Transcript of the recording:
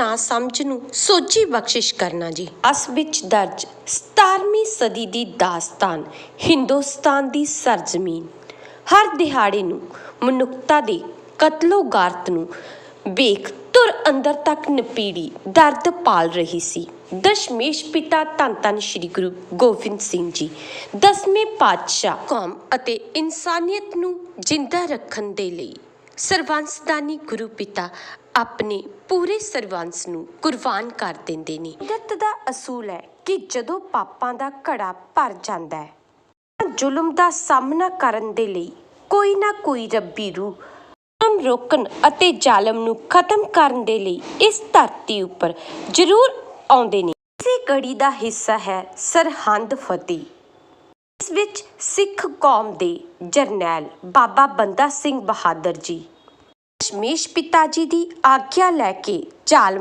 ਨਾ ਸਮਝ ਨੂੰ, ਸੋਝੀ ਬਖਸ਼ਿਸ਼ ਕਰਨਾ ਜੀ। ਅਸ ਵਿੱਚ ਦਰਜ 17ਵੀਂ ਸਦੀ ਦੀ ਦਾਸਤਾਨ, ਹਿੰਦੁਸਤਾਨ ਦੀ ਸਰਜ਼ਮੀਨ। ਹਰ ਦਿਹਾੜੇ ਨੂੰ ਮਨੁੱਖਤਾ ਦੇ ਕਤਲੋ ਗਾਰਤ ਨੂੰ ਵੇਖ ਤੁਰ ਅੰਦਰ ਤੱਕ ਨਪੀੜੀ ਦਰਦ ਪਾਲ ਰਹੀ ਸੀ। ਦਸ਼ਮੇਸ਼ ਪਿਤਾ ਧੰਨ ਧੰਨ ਸ੍ਰੀ ਗੁਰੂ ਗੋਬਿੰਦ ਸਿੰਘ ਜੀ, ਦਸਵੇਂ ਪਾਤਸ਼ਾਹ, ਕੌਮ ਅਤੇ ਇਨਸਾਨੀਅਤ ਨੂੰ ਜਿੰਦਾ ਰੱਖਣ ਦੇ ਲਈ ਸਰਵੰਸਦਾਨੀ ਗੁਰੂ ਪਿਤਾ ਆਪਣੇ ਪੂਰੇ ਸਰਵੰਸ ਨੂੰ ਕੁਰਬਾਨ ਕਰ ਦਿੰਦੇ ਨੇ। ਕੁਦਰਤ ਦਾ ਅਸੂਲ ਹੈ ਕਿ ਜਦੋਂ ਪਾਪਾਂ ਦਾ ਘੜਾ ਭਰ ਜਾਂਦਾ ਹੈ, ਤਾਂ ਜ਼ੁਲਮ ਦਾ ਸਾਹਮਣਾ ਕਰਨ ਦੇ ਲਈ ਕੋਈ ਨਾ ਕੋਈ ਰੱਬੀ ਰੂਹ ਜ਼ੁਲਮ ਰੋਕਣ ਅਤੇ ਜ਼ਾਲਮ ਨੂੰ ਖਤਮ ਕਰਨ ਦੇ ਲਈ ਇਸ ਧਰਤੀ ਉੱਪਰ ਜ਼ਰੂਰ ਆਉਂਦੇ ਨੇ। ਇਸੇ ਕੜੀ ਦਾ ਹਿੱਸਾ ਹੈ ਸਰਹੰਦ ਫਤਿਹ। ਇਸ ਵਿੱਚ ਸਿੱਖ ਕੌਮ ਦੇ ਜਰਨੈਲ ਬਾਬਾ ਬੰਦਾ ਸਿੰਘ ਬਹਾਦਰ ਜੀ। ਦਸ਼ਮੇਸ਼ ਪਿਤਾ ਜੀ ਦੀ ਆਗਿਆ ਲੈ ਕੇ ਜ਼ਾਲਮ